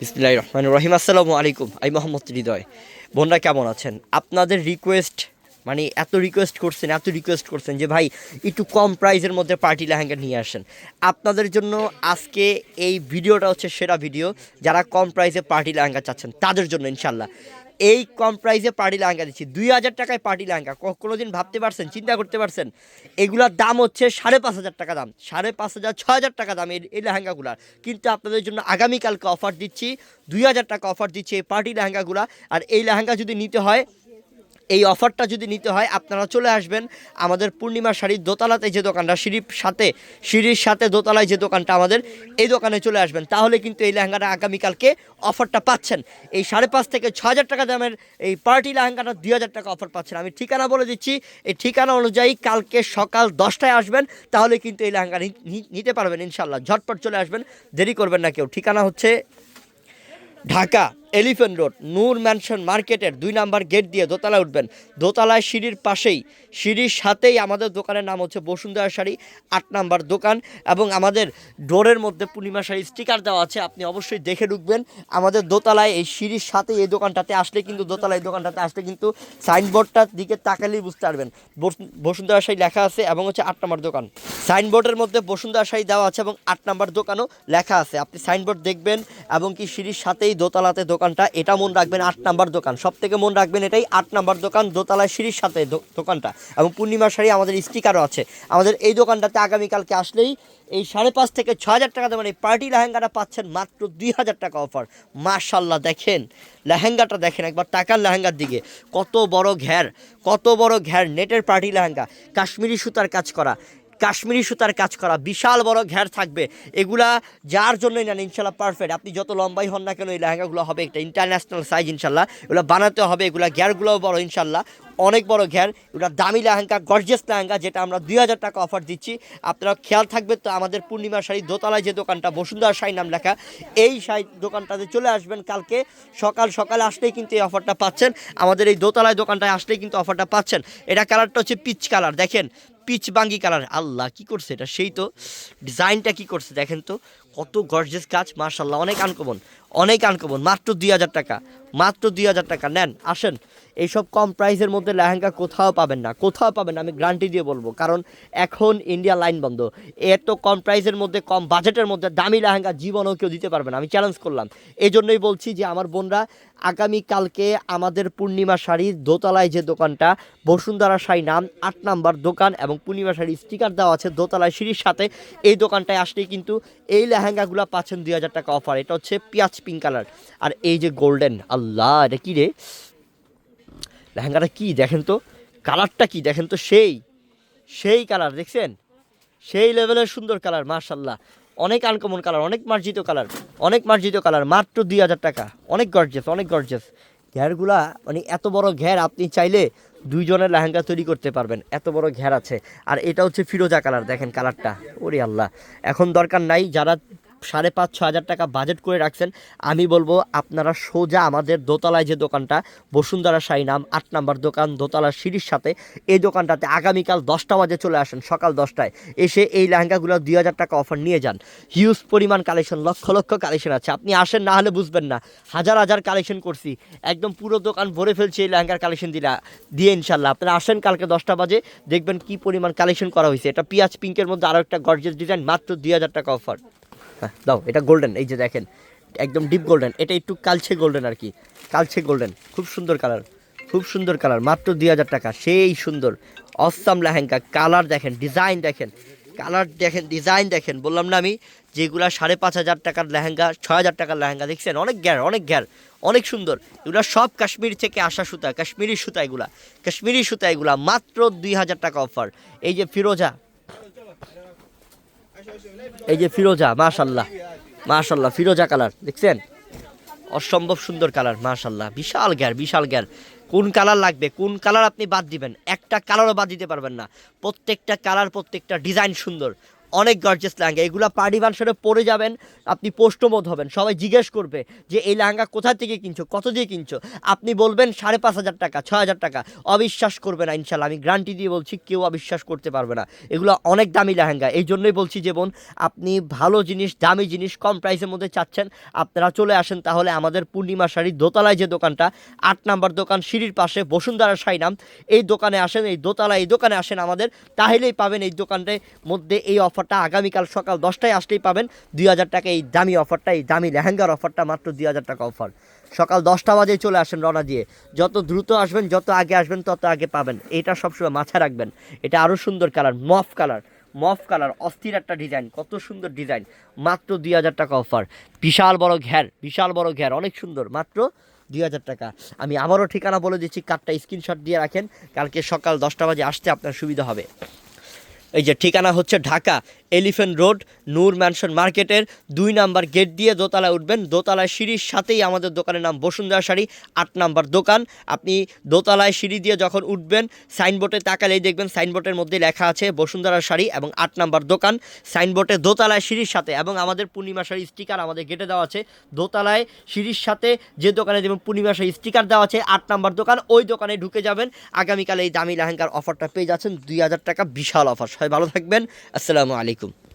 বিসমিল্লাহ রহমান রহিম। আসসালামু আলাইকুম, আমি মোহাম্মদ হৃদয়। বোনরা কেমন আছেন? আপনাদের রিকোয়েস্ট মানে এত রিকোয়েস্ট করছেন, এত রিকোয়েস্ট করছেন যে ভাই, একটু কম প্রাইজের মধ্যে পার্টি লেহেঙ্গা নিয়ে আসেন। আপনাদের জন্য আজকে এই ভিডিওটা হচ্ছে সেরা ভিডিও যারা কম প্রাইসে পার্টি লেহেঙ্গা চাচ্ছেন, তাদের জন্য ইনশাল্লাহ এই কম প্রাইসে পার্টি লেহেঙ্গা দিচ্ছি। দুই হাজার টাকায় পার্টি লেহেঙ্গা। কোনো দিন ভাবতে পারছেন, চিন্তা করতে পারছেন? এগুলার দাম হচ্ছে সাড়ে পাঁচ হাজার টাকা দাম। সাড়ে পাঁচ হাজার, ছ হাজার টাকা দাম এই এই লেহেঙ্গাগুলার কিন্তু আপনাদের জন্য আগামীকালকে অফার দিচ্ছি, দুই হাজার টাকা অফার দিচ্ছি এই পার্টি লেহেঙ্গাগুলা। আর এই লেহেঙ্গা যদি নিতে হয় এই অফারটা যদি নিতে হয়, আপনারা চলে আসবেন আমাদের পূর্ণিমা শাড়ির দোতলাতে যে দোকানটা, সিঁড়ির সাথে সিঁড়ির সাথে দোতলায় যে দোকানটা আমাদের, এই দোকানে চলে আসবেন। তাহলে কিন্তু এই লেহেঙ্গাটা আগামীকালকে অফারটা পাচ্ছেন। এই সাড়ে পাঁচ থেকে ছ হাজার টাকা দামের এই পার্টি লেহেঙ্গাটা দুই হাজার টাকা অফার পাচ্ছেন। আমি ঠিকানা বলে দিচ্ছি, এই ঠিকানা অনুযায়ী কালকে সকাল দশটায় আসবেন, তাহলে কিন্তু এই লেহেঙ্গা নিতে পারবেন ইনশাল্লাহ ঝটপট চলে আসবেন, দেরি করবেন না কেউ। ঠিকানা হচ্ছে Dhaka Elephant Road, Noor Mansion মার্কেটের দুই নাম্বার গেট দিয়ে দোতলায় উঠবেন। দোতলায় সিঁড়ির পাশেই, সিঁড়ির সাথেই আমাদের দোকানের নাম হচ্ছে বসুন্ধরা শাড়ি, আট নাম্বার দোকান এবং আমাদের ডোরের মধ্যে পূর্ণিমা শাড়ি স্টিকার দেওয়া আছে, আপনি অবশ্যই দেখে ঢুকবেন। আমাদের দোতলায় এই সিঁড়ির সাথে এই দোকানটাতে আসলে কিন্তু, দোতলায় দোকানটাতে আসলে কিন্তু সাইনবোর্ডটার দিকে তাকালেই বুঝতে পারবেন। বসু- বসুন্ধরা শাড়ি লেখা আছে এবং হচ্ছে আট নাম্বার দোকান। সাইনবোর্ডের মধ্যে বসুন্ধরা শাড়ি দেওয়া আছে এবং আট নাম্বার দোকানও লেখা আছে। আপনি সাইনবোর্ড দেখবেন এবং কি সিঁড়ির সাথেই দোতলাতে দোকানটা, এটা মন রাখবেন আট নাম্বার দোকান। সব থেকে মন রাখবেন এটাই আট নাম্বার দোকান, দোতলায় সিঁড়ির সাথে দোকানটা। এবং পূর্ণিমা শাড়ি আমাদের স্টিকারও আছে। আমাদের এই দোকানটাতে আগামীকালকে আসলেই এই সাড়ে পাঁচ থেকে ছ হাজার টাকা দামের এই পার্টি লেহেঙ্গাটা পাচ্ছেন মাত্র দুই হাজার টাকা অফার। মাশাল্লাহ দেখেন। লেহেঙ্গাটা দেখেন একবার, টাকার লেহেঙ্গার দিকে। কত বড় ঘের কত বড় ঘের নেটের পার্টি লেহেঙ্গা, কাশ্মীরি সুতার কাজ করা। কাশ্মীরি সুতার কাজ করা বিশাল বড় ঘের থাকবে। এগুলা যার জন্যই নেন ইনশাল্লাহ পারফেক্ট আপনি যত লম্বাই হন না কেন, এই লেহেঙ্গাগুলো হবে একটা ইন্টারন্যাশনাল সাইজ ইনশাল্লাহ। এগুলো বানাতে হবে, এগুলা ঘেরগুলোও বড়, ইনশাল্লাহ। অনেক বড় ঘের, এগুলো দামি লেহেঙ্গা গর্জেস লেহেঙ্গা, যেটা আমরা দুই হাজার টাকা অফার দিচ্ছি। আপনারা খেয়াল থাকবে তো, আমাদের পূর্ণিমা শাড়ি দোতলায় যে দোকানটা, বসুন্ধরা শাড়ি নাম লেখা, এই শাড়ি দোকানটাতে চলে আসবেন কালকে। সকাল, সকালে আসলেই কিন্তু এই অফারটা পাচ্ছেন। আমাদের এই দোতলায় দোকানটায় আসলেই কিন্তু অফারটা পাচ্ছেন। এটা কালারটা হচ্ছে পিচ কালার দেখেন। পিচ বাঙ্গি কালার। আল্লাহ, কি করছে এটা? সেই তো ডিজাইনটা কি করছে দেখেন তো? কত গর্জেস কাজ মার্শাল্লাহ অনেক আনকমন অনেক আনকমন মাত্র দুই হাজার টাকা, মাত্র দুই হাজার টাকা। নেন, আসেন। এইসব কম প্রাইসের মধ্যে লেহেঙ্গা কোথাও পাবেন না, কোথাও পাবেন না, আমি গ্যারান্টি দিয়ে বলব। কারণ এখন ইন্ডিয়া লাইন বন্ধ। এত কম প্রাইসের মধ্যে, কম বাজেটের মধ্যে দামি লেহেঙ্গা জীবনও কেউ দিতে পারবে না, আমি চ্যালেঞ্জ করলাম। এই জন্যই বলছি যে আমার বোনরা, আগামীকালকে আমাদের পূর্ণিমা শাড়ির দোতলায় যে দোকানটা, বসুন্ধরা শাড়ি নাম, আট নাম্বার দোকান এবং পূর্ণিমা শাড়ির স্টিকার দেওয়া আছে দোতলায় সিঁড়ির সাথে, এই দোকানটায় আসলেই কিন্তু এই লেহেঙ্গাগুলো পাচ্ছেন দুই হাজার টাকা অফার এটা হচ্ছে পিঁয়াজ পিঙ্ক কালার আর এই যে গোল্ডেন আল্লাহ, এটা কী রে? লেহেঙ্গাটা কি দেখেন তো? কালারটা কি দেখেন তো? সেই সেই কালার, দেখছেন? সেই লেভেলের সুন্দর কালার মার্শাল্লাহ অনেক আনকমন কালার, অনেক মার্জিত কালার, অনেক মার্জিত কালার, মাত্র দুই হাজার টাকা। অনেক গর্জেস অনেক গর্জেস ঘেরগুলা মানে এত বড় ঘের আপনি চাইলে দুইজনের লেহেঙ্গা তৈরি করতে পারবেন। এত বড় ঘের আছে। আর এটা হচ্ছে ফিরোজা কালার, দেখেন কালারটা। ওরে আল্লাহ। এখন দরকার নাই, যারা সাড়ে পাঁচ, ছ হাজার টাকা বাজেট করে রাখছেন। আমি বলব, আপনারা সোজা আমাদের দোতলায় যে দোকানটা, বসুন্ধরা সাই নাম আট নাম্বার দোকান দোতলার সিঁড়ির সাথে, এই দোকানটাতে আগামীকাল দশটা বাজে চলে আসেন, সকাল দশটায়। এসে এই লেহেঙ্গাগুলো দুই হাজার টাকা অফার নিয়ে যান। হিউজ পরিমাণ কালেকশন লক্ষ লক্ষ কালেকশন আছে। আপনি আসেন, না হলে বুঝবেন না। হাজার হাজার কালেকশন করছি। একদম পুরো দোকান ভরে ফেলছি এই লেহেঙ্গার কালেকশন দিলা দিয়ে ইনশাল্লাহ আপনারা আসেন কালকে দশটা বাজে, দেখবেন কি পরিমাণ কালেকশন করা হয়েছে। এটা পিঁয়াজ পিঙ্কের মধ্যে আরও একটা গর্জেস ডিজাইন মাত্র দুই হাজার টাকা অফার হ্যাঁ দাও, এটা গোল্ডেন এই যে দেখেন, একদম ডিপ গোল্ডেন এটা একটু কালছে গোল্ডেন আর কি কালছে গোল্ডেন খুব সুন্দর কালার খুব সুন্দর কালার মাত্র দুই হাজার টাকা, সেই সুন্দর অসাম লেহেঙ্গা কালার দেখেন ডিজাইন দেখেন কালার দেখেন ডিজাইন দেখেন, বললাম না আমি, যেগুলা সাড়ে পাঁচ হাজার টাকার লেহেঙ্গা, ছয় হাজার টাকার লেহেঙ্গা, দেখছেন? অনেক গ্যার অনেক গ্যার অনেক সুন্দর, এগুলো সব কাশ্মীর থেকে আসা সুতা, কাশ্মীরি সুতা এগুলা, কাশ্মীরি সুতা এগুলা, মাত্র দুই হাজার টাকা অফার এই যে ফিরোজা এই যে ফিরোজা, মাশাল্লাহ মাশাল্লাহ, ফিরোজা কালার দেখছেন? অসম্ভব সুন্দর কালার মাশাল্লাহ, বিশাল গ্যার বিশাল গ্যার কোন কালার লাগবে? কোন কালার আপনি বাদ দিবেন? একটা কালারও বাদ দিতে পারবেন না। প্রত্যেকটা কালার প্রত্যেকটা ডিজাইন সুন্দর। অনেক গর্জেস লেহেঙ্গা। এগুলো পার্টি ফাংশনে পরে যাবেন, আপনি পোস্টমোদ হবেন। সবাই জিজ্ঞেস করবে যে, এই লেহেঙ্গা কোথা থেকে কিনছো? কত দিয়ে কিনছো? আপনি বলবেন, সাড়ে পাঁচ হাজার টাকা, ছয় হাজার টাকা। অবিশ্বাস করবে না, ইনশাল্লাহ। আমি গ্যারান্টি দিয়ে বলছি, কেউ অবিশ্বাস করতে পারবে না। এগুলো অনেক দামি লেহেঙ্গা। এই জন্যই বলছি যে বোন, আপনি ভালো জিনিস, দামি জিনিস কম প্রাইসের মধ্যে চাচ্ছেন, আপনারা চলে আসেন তাহলে আমাদের পূর্ণিমা শাড়ি দোতলায় যে দোকানটা, আট নাম্বার দোকান সিঁড়ির পাশে বসুন্ধরা শাড়ি নাম এই দোকানে আসেন, এই দোতলা এই দোকানে আসেন আমাদের, তাহলেই পাবেন এই দোকানটার মধ্যে এই অফারটা আগামীকাল সকাল দশটায় আসলেই পাবেন দুই হাজার টাকা এই দামি অফারটা, এই দামি লেহেঙ্গার অফারটা, মাত্র দুই হাজার টাকা অফার। সকাল দশটা বাজে চলে আসেন রওনা দিয়ে। যত দ্রুত আসবেন, যত আগে আসবেন, তত আগে পাবেন। এটা সবসময় মাথায় রাখবেন। এটা আরও সুন্দর কালার, মফ কালার মফ কালার, অস্থির একটা ডিজাইন, কত সুন্দর ডিজাইন। মাত্র দুই হাজার টাকা অফার। বিশাল বড় ঘ্যার বিশাল বড় ঘ্যার অনেক সুন্দর। মাত্র দুই হাজার টাকা। আমি আবারও ঠিকানা বলে দিচ্ছি, কার্ডটা স্ক্রিনশট দিয়ে রাখেন। কালকে সকাল দশটা বাজে আসতে আপনার সুবিধা হবে। এই যে ঠিকানা হচ্ছে Dhaka Elephant Road, Noor Mansion মার্কেটের দুই নাম্বার গেট দিয়ে দোতলায় উঠবেন। দোতলায় সিঁড়ির সাথেই আমাদের দোকানের নাম বসুন্ধরা শাড়ি, আট নাম্বার দোকান। আপনি দোতলায় সিঁড়ি দিয়ে যখন উঠবেন, সাইনবোর্ডে তাকালেই দেখবেন সাইনবোর্ডের মধ্যে লেখা আছে বসুন্ধরা শাড়ি এবং আট নাম্বার দোকান। সাইনবোর্ডে দোতলায় সিঁড়ির সাথে এবং আমাদের পূর্ণিমা শাড়ি স্টিকার আমাদের গেটে দেওয়া আছে। দোতলায় সিঁড়ির সাথে যে দোকানে যেমন পূর্ণিমা শাড়ি স্টিকার দেওয়া আছে, আট নাম্বার দোকান। ওই দোকানে ঢুকে যাবেন। আগামীকাল এই দামি লেহেঙ্গার অফারটা পেয়ে যাচ্ছেন। দুই হাজার টাকা বিশাল অফার। সবাই ভালো থাকবেন। আসসালামু আলাইকুম